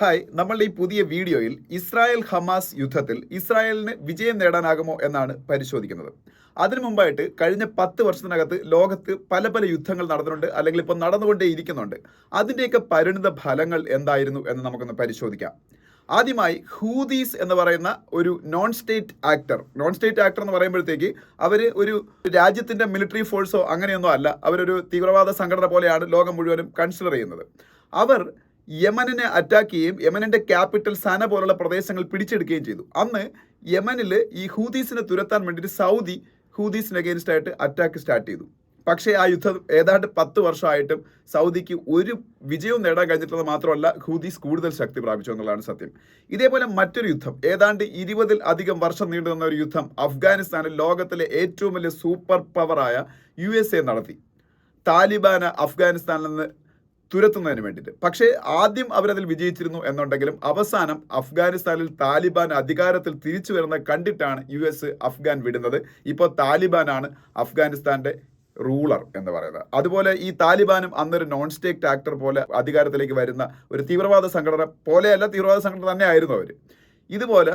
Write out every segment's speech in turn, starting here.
Hi നമ്മൾ ഈ പുതിയ വീഡിയോയിൽ ഇസ്രായേൽ ഹമാസ് യുദ്ധത്തിൽ ഇസ്രായേലിന് വിജയം നേടാനാകുമോ എന്നാണ് പരിശോധിക്കുന്നത്. അതിനു മുമ്പായിട്ട് കഴിഞ്ഞ പത്ത് വർഷത്തിനകത്ത് ലോകത്ത് പല പല യുദ്ധങ്ങൾ നടന്നിട്ടുണ്ട് അല്ലെങ്കിൽ ഇപ്പോൾ നടന്നുകൊണ്ടേ ഇരിക്കുന്നുണ്ട്. അതിന്റെയൊക്കെ പരിണിത ഫലങ്ങൾ എന്തായിരുന്നു എന്ന് നമുക്കൊന്ന് പരിശോധിക്കാം. ആദ്യമായി ഹൂദീസ് എന്ന് പറയുന്ന ഒരു non state actor non state actor എന്ന് പറയുമ്പോഴത്തേക്ക് അവർ ഒരു രാജ്യത്തിന്റെ മിലിറ്ററി ഫോഴ്സോ അങ്ങനെയൊന്നും അല്ല അവരൊരു തീവ്രവാദ സംഘടന പോലെയാണ് ലോകം മുഴുവനും കൺസിഡർ ചെയ്യുന്നത്. അവർ യമനിനെ അറ്റാക്ക് ചെയ്യുകയും യമനിന്റെ ക്യാപിറ്റൽ സന പോലുള്ള പ്രദേശങ്ങൾ പിടിച്ചെടുക്കുകയും ചെയ്തു. അന്ന് യമനിൽ ഈ ഹൂദീസിനെ തുരത്താൻ വേണ്ടിയിട്ട് സൗദി ഹൂദീസിന് അഗേൻസ്റ്റ് ആയിട്ട് അറ്റാക്ക് സ്റ്റാർട്ട് ചെയ്തു. പക്ഷേ ആ യുദ്ധം ഏതാണ്ട് പത്ത് വർഷമായിട്ടും സൗദിക്ക് ഒരു വിജയവും നേടാൻ കഴിഞ്ഞിട്ടുള്ളത് മാത്രമല്ല ഹൂദീസ് കൂടുതൽ ശക്തി പ്രാപിച്ചു എന്നുള്ളതാണ് സത്യം. ഇതേപോലെ മറ്റൊരു യുദ്ധം ഏതാണ്ട് ഇരുപതിൽ അധികം വർഷം നീണ്ടു നിന്ന ഒരു യുദ്ധം അഫ്ഗാനിസ്ഥാനിൽ ലോകത്തിലെ ഏറ്റവും വലിയ സൂപ്പർ പവറായ യു എസ് എ നടത്തി. താലിബാന് അഫ്ഗാനിസ്ഥാനിൽ നിന്ന് തുരത്തുന്നതിന് വേണ്ടിയിട്ട്. പക്ഷേ ആദ്യം അവരതിൽ വിജയിച്ചിരുന്നു എന്നുണ്ടെങ്കിലും അവസാനം അഫ്ഗാനിസ്ഥാനിൽ താലിബാൻ അധികാരത്തിൽ തിരിച്ചു വരുന്നത് കണ്ടിട്ടാണ് യു എസ് അഫ്ഗാൻ വിടുന്നത്. ഇപ്പോൾ താലിബാനാണ് അഫ്ഗാനിസ്ഥാന്റെ റൂളർ എന്ന് പറയുന്നത്. അതുപോലെ ഈ താലിബാനും അന്നൊരു നോൺ സ്റ്റേറ്റ് ആക്ടർ പോലെ അധികാരത്തിലേക്ക് വരുന്ന ഒരു തീവ്രവാദ സംഘടന പോലെയല്ല തീവ്രവാദ സംഘടന തന്നെ ആയിരുന്നു അവർ ഇതുപോലെ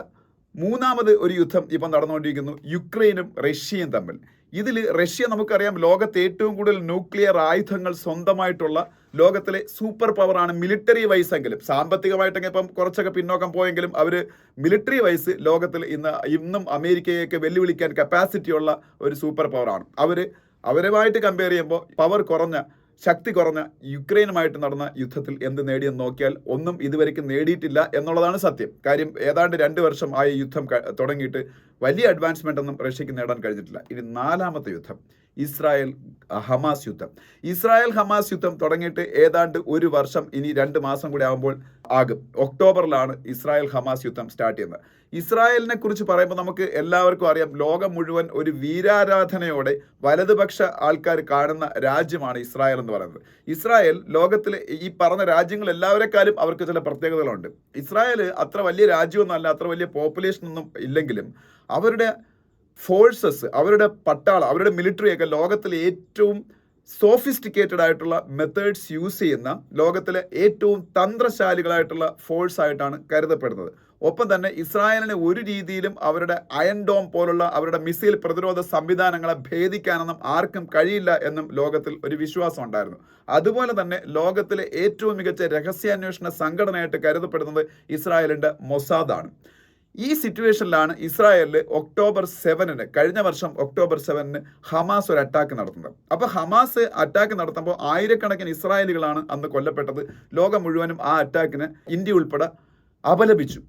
മൂന്നാമത് ഒരു യുദ്ധം ഇപ്പം നടന്നുകൊണ്ടിരിക്കുന്നു യുക്രൈനും റഷ്യയും തമ്മിൽ. ഇതിൽ റഷ്യ നമുക്കറിയാം ലോകത്തെ ഏറ്റവും കൂടുതൽ ന്യൂക്ലിയർ ആയുധങ്ങൾ സ്വന്തമായിട്ടുള്ള ലോകത്തിലെ സൂപ്പർ പവറാണ് മിലിറ്ററി വൈസ് എങ്കിലും. സാമ്പത്തികമായിട്ടൊക്കെ ഇപ്പം കുറച്ചൊക്കെ പിന്നോക്കം പോയെങ്കിലും അവർ മിലിറ്ററി വൈസ് ലോകത്തിൽ ഇന്ന് ഇന്നും അമേരിക്കയൊക്കെ വെല്ലുവിളിക്കാൻ കപ്പാസിറ്റി ഉള്ള ഒരു സൂപ്പർ പവറാണ്. അവർ അവരുമായിട്ട് കമ്പയർ ചെയ്യുമ്പോൾ പവർ കുറഞ്ഞ ശക്തി കുറഞ്ഞ യുക്രൈനുമായിട്ട് നടന്ന യുദ്ധത്തിൽ എന്ത് നേടിയെന്ന് നോക്കിയാൽ ഒന്നും ഇതുവരെയ്ക്കും നേടിയിട്ടില്ല എന്നുള്ളതാണ് സത്യം. കാര്യം ഏതാണ്ട് രണ്ട് വർഷം ആയ യുദ്ധം തുടങ്ങിയിട്ട് വലിയ അഡ്വാൻസ്മെന്റ് ഒന്നും റഷ്യക്ക് നേടാൻ കഴിഞ്ഞിട്ടില്ല. ഇനി നാലാമത്തെ യുദ്ധം ഇസ്രായേൽ ഹമാസ് യുദ്ധം. ഇസ്രായേൽ ഹമാസ് യുദ്ധം തുടങ്ങിയിട്ട് ഏതാണ്ട് ഒരു വർഷം ഇനി രണ്ട് മാസം കൂടി ആകുമ്പോൾ ആകും ഒക്ടോബറിലാണ് ഇസ്രായേൽ ഹമാസ് യുദ്ധം സ്റ്റാർട്ട് ചെയ്യുന്നത്. ഇസ്രായേലിനെ കുറിച്ച് പറയുമ്പോൾ നമുക്ക് എല്ലാവർക്കും അറിയാം ലോകം മുഴുവൻ ഒരു വീരാരാധനയോടെ വലതുപക്ഷ ആൾക്കാർ കാണുന്ന രാജ്യമാണ് ഇസ്രായേൽ എന്ന് പറയുന്നത്. ഇസ്രായേൽ ലോകത്തിലെ ഈ പറഞ്ഞ രാജ്യങ്ങൾ എല്ലാവരെക്കാളും അവർക്ക് ചില പ്രത്യേകതകളുണ്ട്. ഇസ്രായേൽ അത്ര വലിയ രാജ്യമൊന്നുമല്ല അത്ര വലിയ പോപ്പുലേഷൻ ഒന്നും ഇല്ലെങ്കിലും അവരുടെ ഫോഴ്സസ് അവരുടെ പട്ടാളം അവരുടെ മിലിറ്ററിയൊക്കെ ലോകത്തിലെ ഏറ്റവും സോഫിസ്റ്റിക്കേറ്റഡ് ആയിട്ടുള്ള മെത്തേഡ്സ് യൂസ് ചെയ്യുന്ന ലോകത്തിലെ ഏറ്റവും തന്ത്രശാലികളായിട്ടുള്ള ഫോഴ്സ് ആയിട്ടാണ് കരുതപ്പെടുന്നത്. ഒപ്പം തന്നെ ഇസ്രായേലിനെ ഒരു രീതിയിലും അവരുടെ അയൺ ഡോം പോലുള്ള അവരുടെ മിസൈൽ പ്രതിരോധ സംവിധാനങ്ങളെ ഭേദിക്കാനൊന്നും ആർക്കും കഴിയില്ല എന്നും ലോകത്തിൽ ഒരു വിശ്വാസം ഉണ്ടായിരുന്നു. അതുപോലെ തന്നെ ലോകത്തിലെ ഏറ്റവും മികച്ച രഹസ്യാന്വേഷണ സംഘടനയായിട്ട് കരുതപ്പെടുന്നത് ഇസ്രായേലിന്റെ മൊസാദാണ് ഈ സിറ്റുവേഷനിലാണ് ഇസ്രായേലിൽ ഒക്ടോബർ സെവനിന് കഴിഞ്ഞ വർഷം ഒക്ടോബർ സെവനിന് ഹമാസ് ഒരു അറ്റാക്ക് നടത്തുന്നത്. അപ്പോൾ ഹമാസ് അറ്റാക്ക് നടത്തുമ്പോൾ ആയിരക്കണക്കിന് ഇസ്രായേലുകളാണ് അന്ന് കൊല്ലപ്പെട്ടത്. ലോകം മുഴുവനും ആ അറ്റാക്കിന് ഇന്ത്യ ഉൾപ്പെടെ അപലപിച്ചു.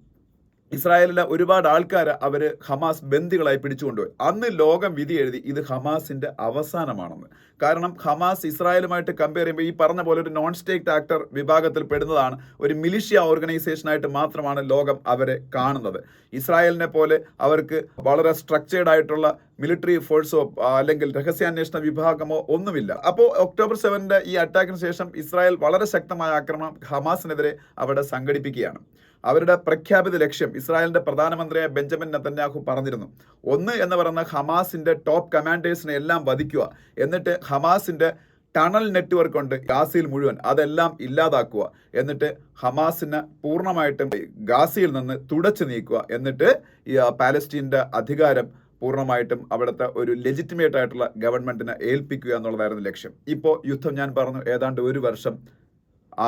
ഇസ്രായേലിലെ ഒരുപാട് ആൾക്കാർ അവർ ഹമാസ് ബന്ദികളായി പിടിച്ചുകൊണ്ടുപോയി. അന്ന് ലോകം വിധി എഴുതി ഇത് ഹമാസിന്റെ അവസാനമാണെന്ന്. കാരണം ഹമാസ് ഇസ്രായേലുമായിട്ട് കമ്പയർ ചെയ്യുമ്പോൾ ഈ പറഞ്ഞ പോലെ ഒരു നോൺ സ്റ്റേറ്റ് ആക്ടർ വിഭാഗത്തിൽ പെടുന്നതാണ്. ഒരു മിലിഷ്യ ഓർഗനൈസേഷനായിട്ട് മാത്രമാണ് ലോകം അവരെ കാണുന്നത്. ഇസ്രായേലിനെ പോലെ അവർക്ക് വളരെ സ്ട്രക്ചേർഡ് ആയിട്ടുള്ള മിലിറ്ററി ഫോഴ്സോ അല്ലെങ്കിൽ രഹസ്യാന്വേഷണ വിഭാഗമോ ഒന്നുമില്ല. അപ്പോൾ ഒക്ടോബർ സെവനിന്റെ ഈ അറ്റാക്കിന് ശേഷം ഇസ്രായേൽ വളരെ ശക്തമായ ആക്രമണം ഹമാസിനെതിരെ അവിടെ സംഘടിപ്പിക്കുകയാണ്. അവരുടെ പ്രഖ്യാപിത ലക്ഷ്യം ഇസ്രായേലിന്റെ പ്രധാനമന്ത്രിയായ ബെഞ്ചമിൻ നെതന്യാഹു പറഞ്ഞിരുന്നു. ഒന്ന് എന്ന് പറയുന്ന ഹമാസിന്റെ ടോപ്പ് കമാൻഡേഴ്സിനെ എല്ലാം വധിക്കുക. എന്നിട്ട് ഹമാസിന്റെ ടണൽ നെറ്റ്വർക്ക് ഉണ്ട് ഗാസയിൽ മുഴുവൻ അതെല്ലാം ഇല്ലാതാക്കുക. എന്നിട്ട് ഹമാസിനെ പൂർണമായിട്ടും ഗാസയിൽ നിന്ന് തുടച്ചു നീക്കുക. എന്നിട്ട് ഈ പാലസ്റ്റീന്റെ അധികാരം പൂർണമായിട്ടും അവിടുത്തെ ഒരു ലെജിറ്റിമേറ്റ് ആയിട്ടുള്ള ഗവൺമെന്റിനെ ഏൽപ്പിക്കുക എന്നുള്ളതായിരുന്നു ലക്ഷ്യം. ഇപ്പോൾ യുദ്ധം ഞാൻ പറഞ്ഞു ഏതാണ്ട് ഒരു വർഷം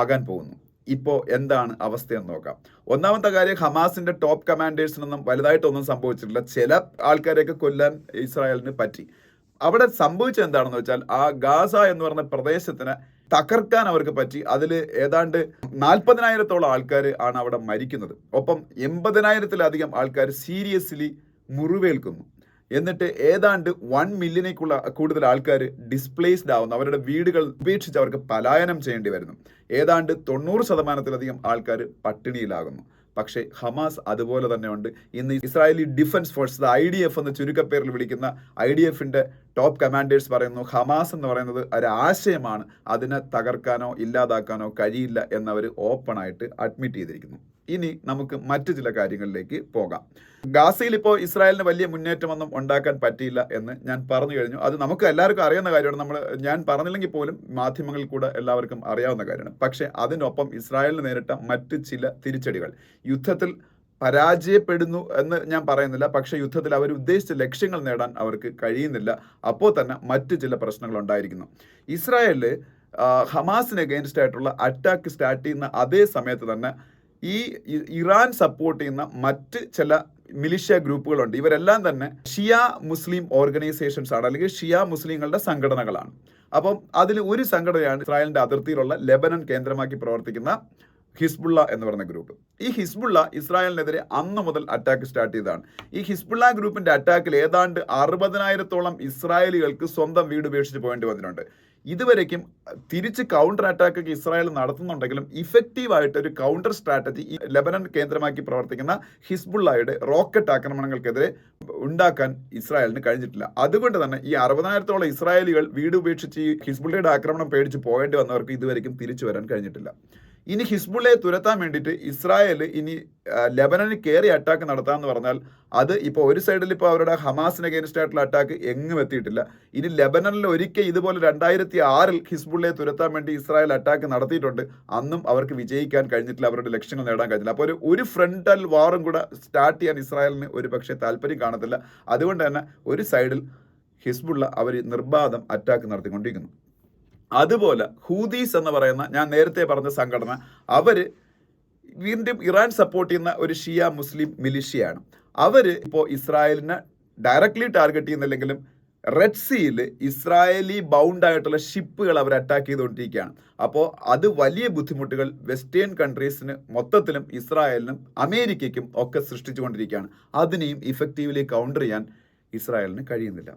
ആകാൻ പോകുന്നു. ഇപ്പോൾ എന്താണ് അവസ്ഥയെന്ന് നോക്കാം. ഒന്നാമത്തെ കാര്യം ഹമാസിന്റെ ടോപ്പ് കമാൻഡേഴ്സിനൊന്നും വലുതായിട്ടൊന്നും സംഭവിച്ചിട്ടില്ല. ചില ആൾക്കാരെയൊക്കെ കൊല്ലാൻ ഇസ്രായേലിന് പറ്റി. അവിടെ സംഭവിച്ചത് എന്താണെന്ന് വെച്ചാൽ ആ ഗാസ എന്ന് പറഞ്ഞ പ്രദേശത്തിന് തകർക്കാൻ അവർക്ക് പറ്റി. അതിൽ ഏതാണ്ട് നാൽപ്പതിനായിരത്തോളം ആൾക്കാർ ആണ് അവിടെ മരിക്കുന്നത്. ഒപ്പം എൺപതിനായിരത്തിലധികം ആൾക്കാർ സീരിയസ്ലി മുറിവേൽക്കുന്നു. എന്നിട്ട് ഏതാണ്ട് വൺ മില്യണേക്കുള്ള കൂടുതൽ ആൾക്കാർ ഡിസ്പ്ലേസ്ഡ് ആവുന്നു. അവരുടെ വീടുകൾ ഉപേക്ഷിച്ച് അവർക്ക് പലായനം ചെയ്യേണ്ടി വരുന്നു. ഏതാണ്ട് തൊണ്ണൂറ് ശതമാനത്തിലധികം ആൾക്കാർ പട്ടിണിയിലാകുന്നു. പക്ഷേ ഹമാസ് അതുപോലെ തന്നെ ഉണ്ട്. ഇന്ന് Israeli defence force I D F എന്ന് ചുരുക്കപ്പേരിൽ വിളിക്കുന്ന ഐ ഡി എഫിന്റെ ടോപ്പ് കമാൻഡേഴ്സ് പറയുന്നു ഹമാസ് എന്ന് പറയുന്നത് ഒരു ആശയമാണ്. അതിനെ തകർക്കാനോ ഇല്ലാതാക്കാനോ കഴിയില്ല എന്നവർ ഓപ്പണായിട്ട് അഡ്മിറ്റ് ചെയ്തിരിക്കുന്നു. ഇനി നമുക്ക് മറ്റു ചില കാര്യങ്ങളിലേക്ക് പോകാം. ഗാസയിൽ ഇപ്പോൾ ഇസ്രായേലിന് വലിയ മുന്നേറ്റമൊന്നും ഉണ്ടാക്കാൻ പറ്റിയില്ല എന്ന് ഞാൻ പറഞ്ഞു കഴിഞ്ഞു. അത് നമുക്ക് എല്ലാവർക്കും അറിയാവുന്ന കാര്യമാണ്. നമ്മൾ ഞാൻ പറഞ്ഞില്ലെങ്കിൽ പോലും മാധ്യമങ്ങളിൽ കൂടെ എല്ലാവർക്കും അറിയാവുന്ന കാര്യമാണ്. പക്ഷേ അതിനൊപ്പം ഇസ്രായേലിന് നേരിട്ട മറ്റ് ചില തിരിച്ചടികൾ. യുദ്ധത്തിൽ പരാജയപ്പെടുന്നു എന്ന് ഞാൻ പറയുന്നില്ല. പക്ഷെ യുദ്ധത്തിൽ അവർ ഉദ്ദേശിച്ച ലക്ഷ്യങ്ങൾ നേടാൻ അവർക്ക് കഴിയുന്നില്ല. അപ്പോൾ തന്നെ മറ്റ് ചില പ്രശ്നങ്ങൾ ഉണ്ടായിരിക്കുന്നു. ഇസ്രായേലിൽ ഹമാസിന് അഗെയിൻസ്റ്റ് ആയിട്ടുള്ള അറ്റാക്ക് സ്റ്റാർട്ട് ചെയ്യുന്ന അതേ സമയത്ത് തന്നെ ഈ ഇറാൻ സപ്പോർട്ട് ചെയ്യുന്ന മറ്റ് ചില മിലിഷ്യ ഗ്രൂപ്പുകളുണ്ട്. ഇവരെല്ലാം തന്നെ ഷിയ മുസ്ലിം ഓർഗനൈസേഷൻസ് ആണ് അല്ലെങ്കിൽ ഷിയ മുസ്ലിങ്ങളുടെ സംഘടനകളാണ്. അപ്പം അതിൽ ഒരു സംഘടനയാണ് ഇസ്രായേലിന്റെ അതിർത്തിയിലുള്ള ലെബനൻ കേന്ദ്രമാക്കി പ്രവർത്തിക്കുന്ന ഹിസ്ബുള്ള എന്ന് പറയുന്ന ഗ്രൂപ്പ്. ഈ ഹിസ്ബുള്ള ഇസ്രായേലിനെതിരെ അന്ന് മുതൽ അറ്റാക്ക് സ്റ്റാർട്ട് ചെയ്തതാണ്. ഈ ഹിസ്ബുള്ള ഗ്രൂപ്പിന്റെ അറ്റാക്കിൽ ഏതാണ്ട് അറുപതിനായിരത്തോളം ഇസ്രായേലികൾക്ക് സ്വന്തം വീട് ഉപേക്ഷിച്ച് പോകേണ്ടി വന്നിട്ടുണ്ട്. ഇതുവരേക്കും തിരിച്ച് കൗണ്ടർ അറ്റാക്ക് ഇസ്രായേൽ നടത്തുന്നുണ്ടെങ്കിലും ഇഫക്റ്റീവ് ആയിട്ട് ഒരു കൗണ്ടർ സ്ട്രാറ്റജി ലെബനൻ കേന്ദ്രമാക്കി പ്രവർത്തിക്കുന്ന ഹിസ്ബുള്ളയുടെ റോക്കറ്റ് ആക്രമണങ്ങൾക്കെതിരെ ഉണ്ടാക്കാൻ ഇസ്രായേലിന് കഴിഞ്ഞിട്ടില്ല. അതുകൊണ്ട് തന്നെ ഈ അറുപതിനായിരത്തോളം ഇസ്രായേലികൾ വീട് ഉപേക്ഷിച്ച് ഹിസ്ബുള്ളയുടെ ആക്രമണം പേടിച്ച് പോകേണ്ടി വന്നവർക്ക് ഇതുവരെയും തിരിച്ചു വരാൻ കഴിഞ്ഞിട്ടില്ല. ഇനി ഹിസ്ബുള്ളയെ തുരത്താൻ വേണ്ടിയിട്ട് ഇസ്രായേൽ ഇനി ലെബനനിൽ കയറി അറ്റാക്ക് നടത്താമെന്ന് പറഞ്ഞാൽ അത് ഇപ്പോൾ ഒരു സൈഡിൽ ഇപ്പോൾ അവരുടെ ഹമാസിന് അഗേൻസ്റ്റ് ആയിട്ടുള്ള അറ്റാക്ക് എങ്ങും എത്തിയിട്ടില്ല. ഇനി ലെബനനിൽ ഒരിക്കൽ ഇതുപോലെ രണ്ടായിരത്തി ആറിൽ ഹിസ്ബുള്ളയെ തുരത്താൻ വേണ്ടി ഇസ്രായേൽ അറ്റാക്ക് നടത്തിയിട്ടുണ്ട്. അന്നും അവർക്ക് വിജയിക്കാൻ കഴിഞ്ഞിട്ടില്ല അവരുടെ ലക്ഷ്യങ്ങൾ നേടാൻ കഴിഞ്ഞില്ല അപ്പോൾ ഒരു ഒരു ഫ്രണ്ടൽ വാറും കൂടെ സ്റ്റാർട്ട് ചെയ്യാൻ ഇസ്രായേലിന് ഒരു പക്ഷേ താല്പര്യം കാണത്തില്ല. അതുകൊണ്ട് തന്നെ ഒരു സൈഡിൽ ഹിസ്ബുള്ള അവർ നിർബാധം അറ്റാക്ക് നടത്തിക്കൊണ്ടിരിക്കുന്നു. അതുപോലെ ഹൂദീസ് എന്ന് പറയുന്ന ഞാൻ നേരത്തെ പറഞ്ഞ സംഘടന അവർ വീണ്ടും ഇറാൻ സപ്പോർട്ട് ചെയ്യുന്ന ഒരു ഷിയ മുസ്ലിം മിലിഷ്യയാണ്. അവർ ഇപ്പോൾ ഇസ്രായേലിനെ ഡയറക്റ്റ്ലി ടാർഗറ്റ് ചെയ്യുന്നില്ലെങ്കിലും റെഡ് സീയിൽ ഇസ്രായേലി ബൗണ്ട് ആയിട്ടുള്ള ഷിപ്പുകൾ അവർ അറ്റാക്ക് ചെയ്തുകൊണ്ടിരിക്കുകയാണ്. അപ്പോൾ അത് വലിയ ബുദ്ധിമുട്ടുകൾ വെസ്റ്റേൺ കൺട്രീസിന് മൊത്തത്തിലും ഇസ്രായേലിനും അമേരിക്കയ്ക്കും ഒക്കെ സൃഷ്ടിച്ചുകൊണ്ടിരിക്കുകയാണ്. അതിനെയും ഇഫക്റ്റീവ്ലി കൗണ്ടർ ചെയ്യാൻ ഇസ്രായേലിന് കഴിയുന്നില്ല.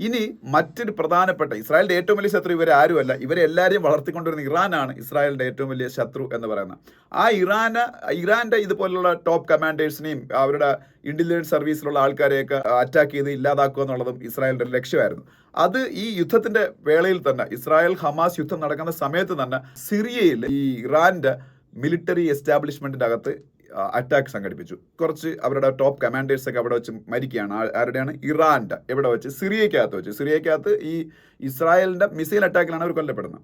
ഇനി മറ്റൊരു പ്രധാനപ്പെട്ട ഇസ്രായേലിന്റെ ഏറ്റവും വലിയ ശത്രു ഇവരെ ആരുമല്ല ഇവരെ എല്ലാവരെയും വളർത്തിക്കൊണ്ടിരുന്ന ഇറാനാണ് ഇസ്രായേലിന്റെ ഏറ്റവും വലിയ ശത്രു എന്ന് പറയുന്നത്. ആ ഇറാന് ഇറാന്റെ ഇതുപോലുള്ള ടോപ്പ് കമാൻഡേഴ്സിനെയും അവരുടെ ഇന്റലിജൻസ് സർവീസിലുള്ള ആൾക്കാരെയൊക്കെ അറ്റാക്ക് ചെയ്ത് ഇല്ലാതാക്കുക എന്നുള്ളതും ഇസ്രായേലിന്റെ ലക്ഷ്യമായിരുന്നു. അത് ഈ യുദ്ധത്തിന്റെ വേളയിൽ തന്നെ ഇസ്രായേൽ ഹമാസ് യുദ്ധം നടക്കുന്ന സമയത്ത് തന്നെ സിറിയയിൽ ഈ ഇറാന്റെ മിലിറ്ററി എസ്റ്റാബ്ലിഷ്മെന്റിന്റെ അകത്ത് അറ്റാക്ക് സംഘടിപ്പിച്ചു. കുറച്ച് അവരുടെ ടോപ്പ് കമാൻഡേഴ്സ് ഒക്കെ അവിടെ വെച്ച് മരിക്കുകയാണ്. ആരുടെയാണ്? ഇറാന്റെ എവിടെ വെച്ച്? സിറിയക്കകത്ത് വെച്ച്. സിറിയക്കകത്ത് ഈ ഇസ്രായേലിന്റെ മിസൈൽ അറ്റാക്കിലാണ് അവർ കൊല്ലപ്പെടുന്നത്.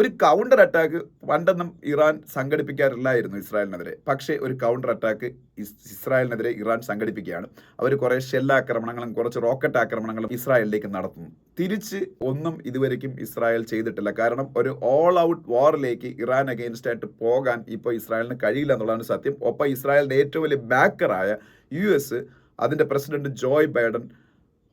ഒരു കൗണ്ടർ അറ്റാക്ക് പണ്ടൊന്നും ഇറാൻ സംഘടിപ്പിക്കാറില്ലായിരുന്നു ഇസ്രായേലിനെതിരെ. പക്ഷേ ഒരു കൗണ്ടർ അറ്റാക്ക് ഇസ്രായേലിനെതിരെ ഇറാൻ സംഘടിപ്പിക്കുകയാണ്. അവർ കുറേ ഷെല്ലാക്രമണങ്ങളും കുറച്ച് റോക്കറ്റ് ആക്രമണങ്ങളും ഇസ്രായേലിലേക്ക് നടത്തുന്നു. തിരിച്ച് ഒന്നും ഇതുവരെയ്ക്കും ഇസ്രായേൽ ചെയ്തിട്ടില്ല. കാരണം ഒരു ഓൾ ഔട്ട് വാറിലേക്ക് ഇറാൻ അഗെയിൻസ്റ്റ് ആയിട്ട് പോകാൻ ഇപ്പോൾ ഇസ്രായേലിന് കഴിയില്ല എന്നുള്ളതാണ് സത്യം. ഒപ്പം ഇസ്രായേലിന്റെ ഏറ്റവും വലിയ ബാക്കറായ യു എസ് അതിന്റെ പ്രസിഡന്റ് ജോയ് ബൈഡൻ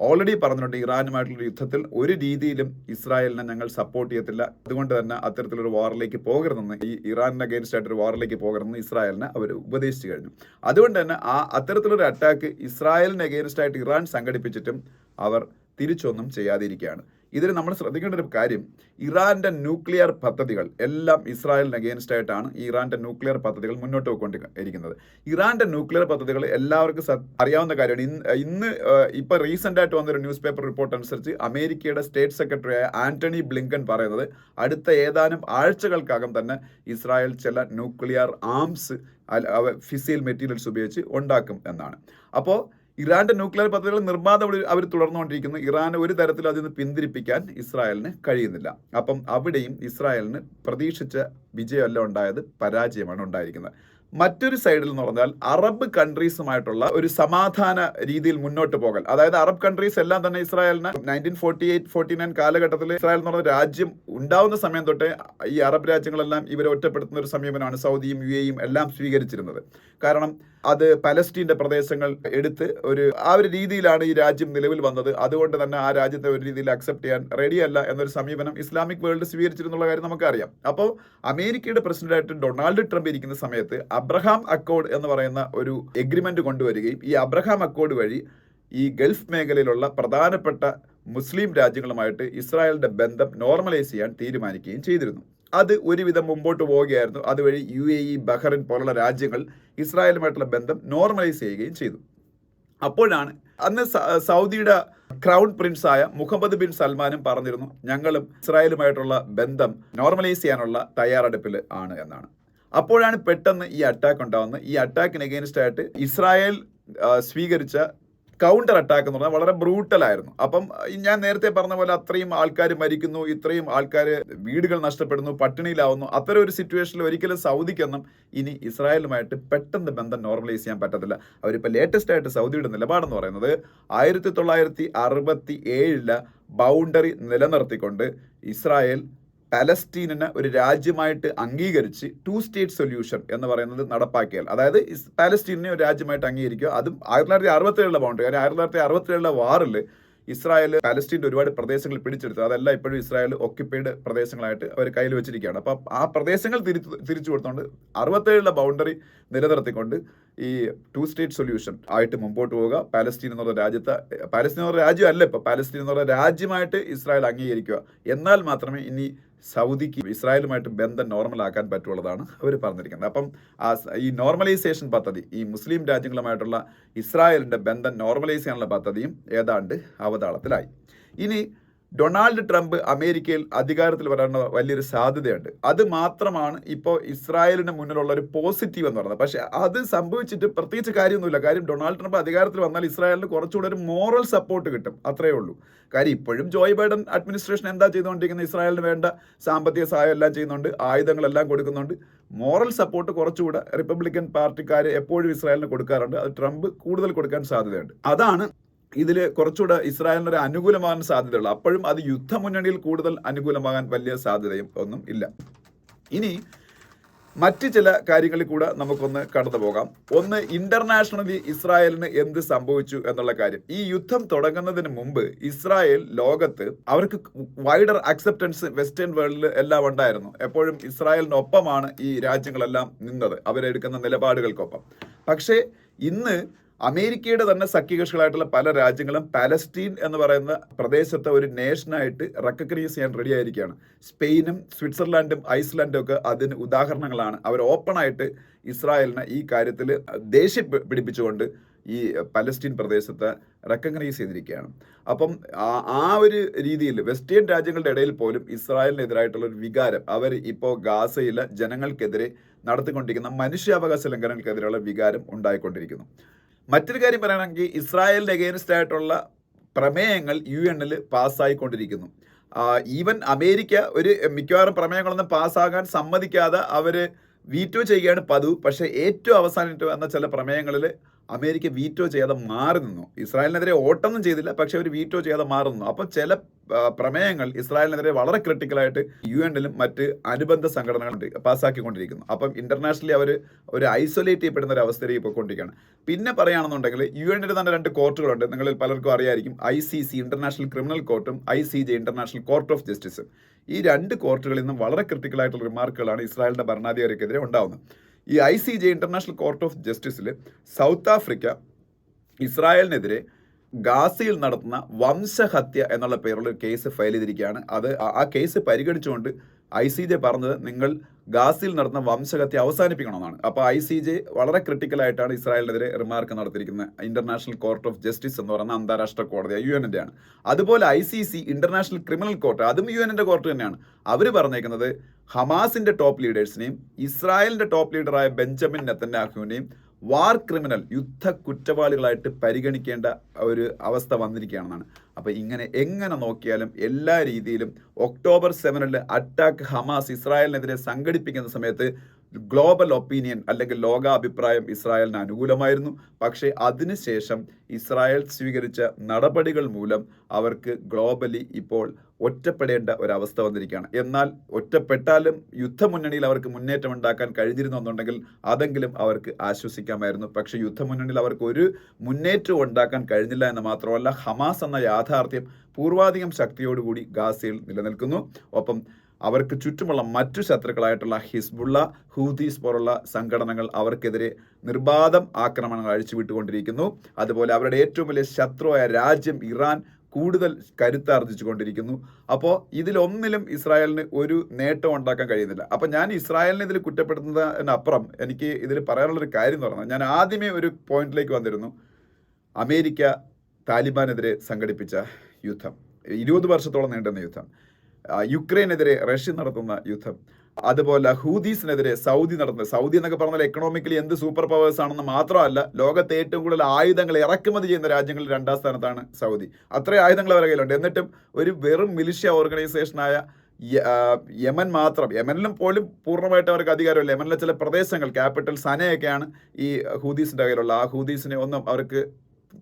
ഓൾറെഡി പറഞ്ഞിട്ടുണ്ട് ഇറാനുമായിട്ടുള്ള യുദ്ധത്തിൽ ഒരു രീതിയിലും ഇസ്രായേലിനെ ഞങ്ങൾ സപ്പോർട്ട് ചെയ്യത്തില്ല. അതുകൊണ്ട് തന്നെ അത്തരത്തിലൊരു വാറിലേക്ക് പോകരുതെന്ന് ഈ ഇറാനിന് അഗേൻസ്റ്റ് ആയിട്ടൊരു വാറിലേക്ക് പോകരുതെന്ന് ഇസ്രായേലിനെ അവർ ഉപദേശിച്ചു കഴിഞ്ഞു. അതുകൊണ്ട് തന്നെ ആ അത്തരത്തിലൊരു അറ്റാക്ക് ഇസ്രായേലിന് അഗേൻസ്റ്റ് ആയിട്ട് ഇറാൻ സംഘടിപ്പിച്ചിട്ടും അവർ തിരിച്ചൊന്നും ചെയ്യാതിരിക്കുകയാണ്. ഇതിൽ നമ്മൾ ശ്രദ്ധിക്കേണ്ട ഒരു കാര്യം ഇറാന്റെ ന്യൂക്ലിയർ പദ്ധതികൾ എല്ലാം ഇസ്രായേലിന് അഗേൻസ്റ്റ് ആയിട്ടാണ് ഈ ഇറാന്റെ ന്യൂക്ലിയർ പദ്ധതികൾ മുന്നോട്ട് പോയിക്കൊണ്ടിരിക്കുന്നത്. ഇറാന്റെ ന്യൂക്ലിയർ പദ്ധതികൾ എല്ലാവർക്കും അറിയാവുന്ന കാര്യമാണ്. ഇന്ന് ഇന്ന് ഇപ്പോൾ ഇപ്പൊ റീസെന്റ് ആയിട്ട് വന്നൊരു ന്യൂസ് പേപ്പർ റിപ്പോർട്ട് അനുസരിച്ച് അമേരിക്കയുടെ സ്റ്റേറ്റ് സെക്രട്ടറിയായ ആന്റണി ബ്ലിങ്കൻ പറയുന്നത് അടുത്ത ഏതാനും ആഴ്ചകൾക്കകം തന്നെ ഇസ്രായേൽ ചില ന്യൂക്ലിയർ ആംസ് ഫിസിയൽ മെറ്റീരിയൽസ് ഉപയോഗിച്ച് ഉണ്ടാക്കും എന്നാണ്. അപ്പോൾ ഇറാന്റെ ന്യൂക്ലിയർ പദ്ധതികൾ നിർബാധം അവർ തുടർന്നുകൊണ്ടിരിക്കുന്നു. ഇറാനെ ഒരു തരത്തിലും അതിൽ നിന്ന് പിന്തിരിപ്പിക്കാൻ ഇസ്രായേലിന് കഴിയുന്നില്ല. അപ്പം അവിടെയും ഇസ്രായേലിന് പ്രതീക്ഷിച്ച വിജയമല്ല ഉണ്ടായത് പരാജയമാണ് ഉണ്ടായിരിക്കുന്നത്. മറ്റൊരു സൈഡിൽ എന്ന് പറഞ്ഞാൽ അറബ് കൺട്രീസുമായിട്ടുള്ള ഒരു സമാധാന രീതിയിൽ മുന്നോട്ട് പോകൽ. അതായത് അറബ് കൺട്രീസ് എല്ലാം തന്നെ ഇസ്രായേലിന് nineteen forty eight forty nine കാലഘട്ടത്തിൽ ഇസ്രായേൽ എന്ന് പറഞ്ഞ രാജ്യം ഉണ്ടാവുന്ന സമയം തൊട്ടേ ഈ അറബ് രാജ്യങ്ങളെല്ലാം ഇവരെ ഒറ്റപ്പെടുത്തുന്ന ഒരു സമീപനമാണ് സൗദിയും യു എയും എല്ലാം സ്വീകരിച്ചിരുന്നത്. കാരണം അത് പലസ്റ്റീന്റെ പ്രദേശങ്ങൾ എടുത്ത് ഒരു ആ ഒരു രീതിയിലാണ് ഈ രാജ്യം നിലവിൽ വന്നത്. അതുകൊണ്ട് തന്നെ ആ രാജ്യത്തെ ഒരു രീതിയിൽ അക്സെപ്റ്റ് ചെയ്യാൻ റെഡിയല്ല എന്നൊരു സമീപനം ഇസ്ലാമിക് വേൾഡ് സ്വീകരിച്ചിരുന്നുള്ള കാര്യം നമുക്കറിയാം. അപ്പോൾ അമേരിക്കയുടെ പ്രസിഡന്റായിട്ട് ഡൊണാൾഡ് ട്രംപ് ഇരിക്കുന്ന സമയത്ത് അബ്രഹാം അക്കോർഡ് എന്ന് പറയുന്ന ഒരു എഗ്രിമെന്റ് കൊണ്ടുവരികയും ഈ അബ്രഹാം അക്കോർഡ് വഴി ഈ ഗൾഫ് മേഖലയിലുള്ള പ്രധാനപ്പെട്ട മുസ്ലിം രാജ്യങ്ങളുമായിട്ട് ഇസ്രായേലിന്റെ ബന്ധം നോർമലൈസ് ചെയ്യാൻ തീരുമാനിക്കുകയും ചെയ്തിരുന്നു. അത് ഒരുവിധം മുമ്പോട്ട് പോവുകയായിരുന്നു. അതുവഴി യു എ ഇ ബഹ്റൻ പോലുള്ള രാജ്യങ്ങൾ ഇസ്രായേലുമായിട്ടുള്ള ബന്ധം നോർമലൈസ് ചെയ്യുകയും ചെയ്തു. അപ്പോഴാണ് അന്ന് സൗദിയുടെ ക്രൗൺ പ്രിൻസ് ആയ മുഹമ്മദ് ബിൻ സൽമാനും പറഞ്ഞിരുന്നു ഞങ്ങളും ഇസ്രായേലുമായിട്ടുള്ള ബന്ധം നോർമലൈസ് ചെയ്യാനുള്ള തയ്യാറെടുപ്പിൽ ആണ് എന്നാണ്. അപ്പോഴാണ് പെട്ടെന്ന് ഈ അറ്റാക്ക് ഉണ്ടാകുന്നത് ഈ അറ്റാക്കിന് എഗെയിൻസ്റ്റ് ആയിട്ട് ഇസ്രായേൽ സ്വീകരിച്ച കൗണ്ടർ അറ്റാക്ക് എന്ന് പറഞ്ഞാൽ വളരെ ബ്രൂട്ടലായിരുന്നു അപ്പം ഞാൻ നേരത്തെ പറഞ്ഞ പോലെ അത്രയും ആൾക്കാർ മരിക്കുന്നു ഇത്രയും ആൾക്കാർ വീടുകൾ നഷ്ടപ്പെടുന്നു പട്ടിണിയിലാവുന്നു. അത്തരം ഒരു സിറ്റുവേഷനിൽ ഒരിക്കലും സൗദിക്കൊന്നും ഇനി ഇസ്രായേലുമായിട്ട് പെട്ടെന്ന് ബന്ധം നോർമലൈസ് ചെയ്യാൻ പറ്റത്തില്ല. അവരിപ്പോൾ ലേറ്റസ്റ്റ് ആയിട്ട് സൗദിയുടെ നിലപാടെന്ന് പറയുന്നത് ആയിരത്തി തൊള്ളായിരത്തി അറുപത്തി ഏഴിലെ ബൗണ്ടറി നിലനിർത്തിക്കൊണ്ട് ഇസ്രായേൽ പാലസ്തീനിനെ ഒരു രാജ്യമായിട്ട് അംഗീകരിച്ച് ടു സ്റ്റേറ്റ് സൊല്യൂഷൻ എന്ന് പറയുന്നത് നടപ്പാക്കിയാൽ അതായത് പാലസ്തീനെ ഒരു രാജ്യമായിട്ട് അംഗീകരിക്കുക. അതും ആയിരത്തി തൊള്ളായിരത്തി അറുപത്തേഴിലെ ബൗണ്ടറി കാര്യം ആയിരത്തി തൊള്ളായിരത്തി അറുപത്തേഴിലെ വാറിൽ ഇസ്രായേൽ പാലസ്റ്റീന്റെ ഒരുപാട് പ്രദേശങ്ങൾ പിടിച്ചെടുത്തു അതല്ല ഇപ്പോഴും ഇസ്രായേൽ ഒക്യുപ്പൈഡ് പ്രദേശങ്ങളായിട്ട് അവർ കയ്യിൽ വെച്ചിരിക്കുകയാണ്. അപ്പോൾ ആ പ്രദേശങ്ങൾ തിരിച്ചു തിരിച്ചു കൊടുത്തുകൊണ്ട് അറുപത്തേഴിലെ ബൗണ്ടറി നിലനിർത്തിക്കൊണ്ട് ഈ ടു സ്റ്റേറ്റ് സൊല്യൂഷൻ ആയിട്ട് മുമ്പോട്ട് പോവുക. പാലസ്തീൻ എന്നുള്ള രാജ്യത്തെ പാലസ്തീൻ എന്നുള്ള രാജ്യം അല്ല ഇപ്പോൾ പാലസ്തീൻ എന്നുള്ള രാജ്യമായിട്ട് ഇസ്രായേൽ അംഗീകരിക്കുക. എന്നാൽ മാത്രമേ ഇനി സൗദിക്ക് ഇസ്രായേലുമായിട്ട് ബന്ധം നോർമലാക്കാൻ പറ്റുള്ളതാണ് അവർ പറഞ്ഞിരിക്കുന്നത്. അപ്പം ആ ഈ നോർമലൈസേഷൻ പദ്ധതി ഈ മുസ്ലിം രാജ്യങ്ങളുമായിട്ടുള്ള ഇസ്രായേലിന്റെ ബന്ധം നോർമലൈസ് ചെയ്യാനുള്ള പദ്ധതിയും ഏതാണ്ട് അവതാളത്തിലായി. ഇനി ഡൊണാൾഡ് ട്രംപ് അമേരിക്കയിൽ അധികാരത്തിൽ വരാനുള്ള വലിയൊരു സാധ്യതയുണ്ട്. അത് മാത്രമാണ് ഇപ്പോൾ ഇസ്രായേലിന് മുന്നിലുള്ള ഒരു പോസിറ്റീവ് എന്ന് പറയുന്നത്. പക്ഷേ അത് സംഭവിച്ചിട്ട് പ്രത്യേകിച്ച് കാര്യമൊന്നുമില്ല. കാര്യം ഡൊണാൾഡ് ട്രംപ് അധികാരത്തിൽ വന്നാൽ ഇസ്രായേലിന് കുറച്ചുകൂടെ ഒരു മോറൽ സപ്പോർട്ട് കിട്ടും. അത്രയേ ഉള്ളൂ. കാര്യം ഇപ്പോഴും ജോയ് ബൈഡൻ അഡ്മിനിസ്ട്രേഷൻ എന്താ ചെയ്തുകൊണ്ടിരിക്കുന്നത് ഇസ്രായേലിന് വേണ്ട സാമ്പത്തിക സഹായം എല്ലാം ചെയ്യുന്നുണ്ട്. ആയുധങ്ങളെല്ലാം കൊടുക്കുന്നുണ്ട്. മോറൽ സപ്പോർട്ട് കുറച്ചുകൂടെ റിപ്പബ്ലിക്കൻ പാർട്ടിക്കാർ എപ്പോഴും ഇസ്രായേലിന് കൊടുക്കാറുണ്ട്. അത് ട്രംപ് കൂടുതൽ കൊടുക്കാൻ സാധ്യതയുണ്ട്. അതാണ് ഇതിൽ കുറച്ചുകൂടെ ഇസ്രായേലിനൊരു അനുകൂലമാകാൻ സാധ്യതയുള്ളൂ. അപ്പോഴും അത് യുദ്ധമുന്നണിയിൽ കൂടുതൽ അനുകൂലമാകാൻ വലിയ സാധ്യതയും ഒന്നും ഇല്ല. ഇനി മറ്റ് ചില കാര്യങ്ങളിൽ കൂടെ നമുക്കൊന്ന് കടന്നു പോകാം. ഒന്ന് ഇന്റർനാഷണലി ഇസ്രായേലിന് എന്ത് സംഭവിച്ചു എന്നുള്ള കാര്യം. ഈ യുദ്ധം തുടങ്ങുന്നതിന് മുമ്പ് ഇസ്രായേൽ ലോകത്ത് അവർക്ക് വൈഡർ അക്സെപ്റ്റൻസ് വെസ്റ്റേൺ വേൾഡിൽ എല്ലാം ഉണ്ടായിരുന്നു. എപ്പോഴും ഇസ്രായേലിനൊപ്പമാണ് ഈ രാജ്യങ്ങളെല്ലാം നിന്നത്. അവരെടുക്കുന്ന നിലപാടുകൾക്കൊപ്പം. പക്ഷേ ഇന്ന് അമേരിക്കയുടെ തന്നെ സഖ്യകക്ഷികളായിട്ടുള്ള പല രാജ്യങ്ങളും പാലസ്റ്റീൻ എന്ന് പറയുന്ന പ്രദേശത്തെ ഒരു നേഷനായിട്ട് റെക്കഗ്നൈസ് ചെയ്യാൻ റെഡി ആയിരിക്കുകയാണ്. സ്പെയിനും സ്വിറ്റ്സർലാൻഡും ഐസ്ലാൻഡും ഒക്കെ അതിന് ഉദാഹരണങ്ങളാണ്. അവർ ഓപ്പണായിട്ട് ഇസ്രായേലിനെ ഈ കാര്യത്തിൽ ദേഷ്യം പിടിപ്പിച്ചുകൊണ്ട് ഈ പലസ്തീൻ പ്രദേശത്തെ റെക്കഗ്നൈസ് ചെയ്തിരിക്കുകയാണ്. അപ്പം ആ ഒരു രീതിയിൽ വെസ്റ്റേൺ രാജ്യങ്ങളുടെ ഇടയിൽ പോലും ഇസ്രായേലിനെതിരായിട്ടുള്ള ഒരു വികാരം അവർ ഇപ്പോൾ ഗാസയിലെ ജനങ്ങൾക്കെതിരെ നടത്തിക്കൊണ്ടിരിക്കുന്ന മനുഷ്യാവകാശ ലംഘനങ്ങൾക്കെതിരെയുള്ള വികാരം ഉണ്ടായിക്കൊണ്ടിരിക്കുന്നു. മറ്റൊരു കാര്യം പറയുകയാണെങ്കിൽ ഇസ്രായേലിന്റെ അഗേൻസ്റ്റ് ആയിട്ടുള്ള പ്രമേയങ്ങൾ യു എന്നിൽ പാസ്സായിക്കൊണ്ടിരിക്കുന്നു. ഈവൻ അമേരിക്ക ഒരു മിക്കവാറും പ്രമേയങ്ങളൊന്നും പാസ്സാകാൻ സമ്മതിക്കാതെ അവർ വീറ്റോ ചെയ്യുകയാണ് പതിവ്. പക്ഷേ ഏറ്റവും അവസാനിട്ട് വന്ന ചില പ്രമേയങ്ങളിൽ അമേരിക്ക വീറ്റോ ചെയ്യാതെ മാറി നിന്നു. ഇസ്രായേലിനെതിരെ ഓട്ടൊന്നും ചെയ്തില്ല പക്ഷെ അവർ വീറ്റോ ചെയ്യാതെ മാറി നിന്നു. അപ്പം ചില പ്രമേയങ്ങൾ ഇസ്രായേലിനെതിരെ വളരെ ക്രിട്ടിക്കലായിട്ട് യു എന്നിലും മറ്റ് അനുബന്ധ സംഘടനകളുണ്ട് പാസ്സാക്കിക്കൊണ്ടിരിക്കുന്നു അപ്പം ഇന്റർനാഷണലി അവർ ഒരു ഐസൊലേറ്റ് ചെയ്യപ്പെടുന്ന ഒരു അവസ്ഥയിലേക്ക് പോയിക്കൊണ്ടിരിക്കുകയാണ്. പിന്നെ പറയുകയാണെന്നുണ്ടെങ്കിൽ യു എന്നിൽ തന്നെ രണ്ട് കോർട്ടുകളുണ്ട്. നിങ്ങളിൽ പലർക്കും അറിയായിരിക്കും I C C international criminal കോർട്ടും I C J international court of ജസ്റ്റിസും ഈ രണ്ട് കോർട്ടുകളിൽ നിന്നും വളരെ ക്രിട്ടിക്കലായിട്ടുള്ള റിമാർക്കുകളാണ് ഇസ്രായേലിന്റെ ഭരണാധികാരിക്കെതിരെ ഉണ്ടാകുന്നത് ഈ I C J international court of ജസ്റ്റിസിൽ South Africa ഇസ്രായേലിനെതിരെ ഗാസയിൽ നടത്തുന്ന വംശഹത്യ എന്നുള്ള പേരുള്ള കേസ് ഫയൽ ചെയ്തിരിക്കുകയാണ്. അത് ആ കേസ് പരിഗണിച്ചുകൊണ്ട് ഐ സി ജെ പറഞ്ഞത് നിങ്ങൾ ഗാസിൽ നടന്ന വംശഹത്യ അവസാനിപ്പിക്കണമെന്നാണ്. അപ്പോൾ ഐ സി ജെ വളരെ ക്രിട്ടിക്കലായിട്ടാണ് ഇസ്രായേലിനെതിരെ റിമാർക്ക് നടത്തിയിരിക്കുന്നത്. ഇന്റർനാഷണൽ കോർട്ട് ഓഫ് ജസ്റ്റിസ് എന്ന് പറയുന്ന അന്താരാഷ്ട്ര കോടതി യു എന്റെ ആണ് അതുപോലെ I C C international criminal court അതും യു എന്റെ കോർട്ട് തന്നെയാണ്. അവർ പറഞ്ഞേക്കുന്നത് ഹമാസിന്റെ ടോപ്പ് ലീഡേഴ്സിനെയും ഇസ്രായേലിന്റെ ടോപ്പ് ലീഡറായ ബെഞ്ചമിൻ നെത്തന്യാഹുവിനെയും വാർ ക്രിമിനൽ യുദ്ധ കുറ്റവാളികളായിട്ട് പരിഗണിക്കേണ്ട ഒരു അവസ്ഥ വന്നിരിക്കുകയാണെന്നാണ്. അപ്പോൾ ഇങ്ങനെ എങ്ങനെ നോക്കിയാലും എല്ലാ രീതിയിലും ഒക്ടോബർ സെവനിൽ അറ്റാക്ക് ഹമാസ് ഇസ്രായേലിനെതിരെ സംഘടിപ്പിക്കുന്ന സമയത്ത് ഗ്ലോബൽ ഒപ്പീനിയൻ അല്ലെങ്കിൽ ലോകാഭിപ്രായം ഇസ്രായേലിന് അനുകൂലമായിരുന്നു. പക്ഷേ അതിനുശേഷം ഇസ്രായേൽ സ്വീകരിച്ച നടപടികൾ മൂലം അവർക്ക് ഗ്ലോബലി ഇപ്പോൾ ഒറ്റപ്പെടേണ്ട ഒരവസ്ഥ വന്നിരിക്കുകയാണ്. എന്നാൽ ഒറ്റപ്പെട്ടാലും യുദ്ധമുന്നണിയിൽ അവർക്ക് മുന്നേറ്റം ഉണ്ടാക്കാൻ കഴിഞ്ഞിരുന്നുണ്ടെങ്കിൽ അതെങ്കിലും അവർക്ക് ആശ്വസിക്കാമായിരുന്നു. പക്ഷേ യുദ്ധമുന്നണിയിൽ അവർക്ക് ഒരു മുന്നേറ്റവും ഉണ്ടാക്കാൻ കഴിഞ്ഞില്ല എന്ന് മാത്രമല്ല ഹമാസ് എന്ന യാഥാർത്ഥ്യം പൂർവാധികം ശക്തിയോടുകൂടി ഗാസയിൽ നിലനിൽക്കുന്നു. ഒപ്പം അവർക്ക് ചുറ്റുമുള്ള മറ്റു ശത്രുക്കളായിട്ടുള്ള ഹിസ്ബുള്ള ഹൂതീസ് പോലുള്ള സംഘടനകൾ അവർക്കെതിരെ നിർബാധം ആക്രമണങ്ങൾ അഴിച്ചുവിട്ടുകൊണ്ടിരിക്കുന്നു. അതുപോലെ അവരുടെ ഏറ്റവും വലിയ ശത്രുവായ രാജ്യം ഇറാൻ കൂടുതൽ കരുത്താർജിച്ചു കൊണ്ടിരിക്കുന്നു അപ്പോൾ ഇതിലൊന്നിലും ഇസ്രായേലിന് ഒരു നേട്ടം ഉണ്ടാക്കാൻ കഴിയുന്നില്ല. അപ്പോൾ ഞാൻ ഇസ്രായേലിനെ ഇതിൽ കുറ്റപ്പെടുത്തുന്നതിനപ്പുറം എനിക്ക് ഇതിൽ പറയാനുള്ളൊരു കാര്യം എന്ന് പറഞ്ഞാൽ ഞാൻ ആദ്യമേ ഒരു പോയിന്റിലേക്ക് വന്നിരുന്നു. അമേരിക്ക താലിബാനെതിരെ സംഘടിപ്പിച്ച യുദ്ധം. ഇരുപത് വർഷത്തോളം നീണ്ടുന്ന യുദ്ധം. യുക്രൈനെതിരെ റഷ്യ നടത്തുന്ന യുദ്ധം. അതുപോലെ ഹൂദീസിനെതിരെ സൗദി നടത്തുന്നത്. സൗദി എന്നൊക്കെ പറഞ്ഞാൽ എക്കണോമിക്കലി എന്ത് സൂപ്പർ പവേഴ്സ് ആണെന്ന് മാത്രമല്ല ലോകത്തെ ഏറ്റവും കൂടുതൽ ആയുധങ്ങൾ ഇറക്കുമതി ചെയ്യുന്ന രാജ്യങ്ങളിൽ രണ്ടാം സ്ഥാനത്താണ് സൗദി. അത്രയും ആയുധങ്ങൾ അവരുടെ കയ്യിലുണ്ട്. എന്നിട്ടും ഒരു വെറും മിലിഷ്യ ഓർഗനൈസേഷനായ യമൻ മാത്രം യമനിലും പോലും പൂർണമായിട്ട് അവർക്ക് അധികാരമില്ല. യമനിലെ ചില പ്രദേശങ്ങൾ ക്യാപിറ്റൽ സനയൊക്കെയാണ് ഈ ഹൂദീസിന്റെ കയ്യിലുള്ള. ആ ഹൂദീസിനെ ഒന്നും അവർക്ക്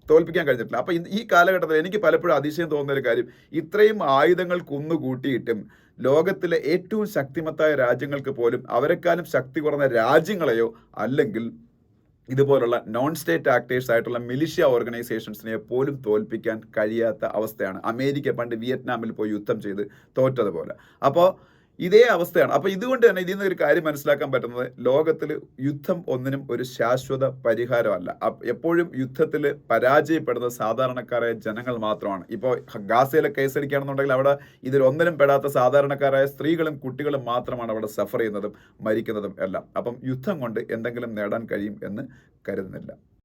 തോൽപ്പിക്കാൻ കഴിഞ്ഞിട്ടില്ല. അപ്പം ഈ കാലഘട്ടത്തിൽ എനിക്ക് പലപ്പോഴും അതിശയം തോന്നുന്ന ഒരു കാര്യം ഇത്രയും ആയുധങ്ങൾ കുന്നുകൂട്ടിയിട്ടും ലോകത്തിലെ ഏറ്റവും ശക്തിമത്തായ രാജ്യങ്ങൾക്ക് പോലും അവരെക്കാളും ശക്തി കുറഞ്ഞ രാജ്യങ്ങളെയോ അല്ലെങ്കിൽ ഇതുപോലുള്ള നോൺ സ്റ്റേറ്റ് ആക്ടേഴ്സ് ആയിട്ടുള്ള മിലിഷ്യ ഓർഗനൈസേഷൻസിനെ പോലും തോൽപ്പിക്കാൻ കഴിയാത്ത അവസ്ഥയാണ്. അമേരിക്ക പണ്ട് വിയറ്റ്നാമിൽ പോയി യുദ്ധം ചെയ്ത് തോറ്റതുപോലെ. അപ്പോൾ ഇതേ അവസ്ഥയാണ്. അപ്പോൾ ഇതുകൊണ്ട് തന്നെ ഇതിൽ നിന്ന് ഒരു കാര്യം മനസ്സിലാക്കാൻ പറ്റുന്നത് ലോകത്തിൽ യുദ്ധം ഒന്നിനും ഒരു ശാശ്വത പരിഹാരമല്ല. എപ്പോഴും യുദ്ധത്തിൽ പരാജയപ്പെടുന്ന സാധാരണക്കാരായ ജനങ്ങൾ മാത്രമാണ്. ഇപ്പോൾ ഗാസയിലെ കേസരിക്കുകയാണെന്നുണ്ടെങ്കിൽ അവിടെ ഇതിൽ ഒന്നിനും പെടാത്ത സാധാരണക്കാരായ സ്ത്രീകളും കുട്ടികളും മാത്രമാണ് അവിടെ സഫർ ചെയ്യുന്നതും മരിക്കുന്നതും എല്ലാം. അപ്പം യുദ്ധം കൊണ്ട് എന്തെങ്കിലും നേടാൻ കഴിയും എന്ന് കരുതുന്നില്ല.